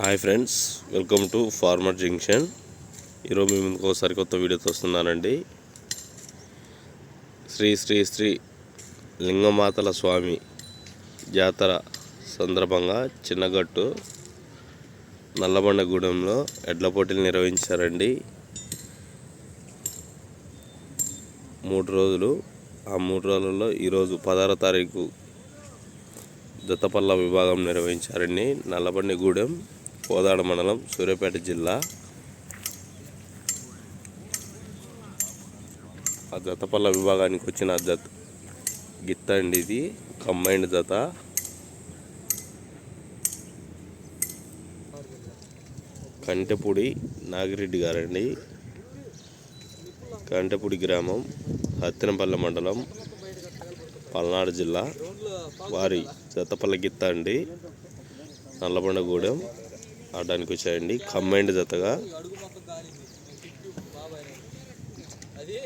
Hi friends welcome to farmer junction ఈరోజు మేము ఇంకో సరికొత్త వీడియోతో వస్తున్నానండి. శ్రీ శ్రీ శ్రీ లింగమాతల స్వామి జాతర సందర్భంగా చిన్నగట్టు నల్లబండగూడెంలో ఎడ్ల పోటీలు నిర్వహించారండి. మూడు రోజులు ఆ మూడు రోజులలో ఈరోజు పదహారో తారీఖు దత్తపల్ల విభాగం నిర్వహించారండి నల్లబండిగూడెం. కోదాడ మండలం సూర్యాపేట జిల్లా. ఆ జతపల్ల విభాగానికి వచ్చిన జత గిత్త అండి ఇది కంబైండ్ జత. కంటెపూడి నాగిరెడ్డి గారండి. కంటెపూడి గ్రామం హత్తినపల్లె మండలం పల్నాడు జిల్లా. వారి జతపల్ల గిత్త అండి. నల్లబండగూడెం ఆడడానికి వచ్చాయండి. కంబైండ్ జతగా. అది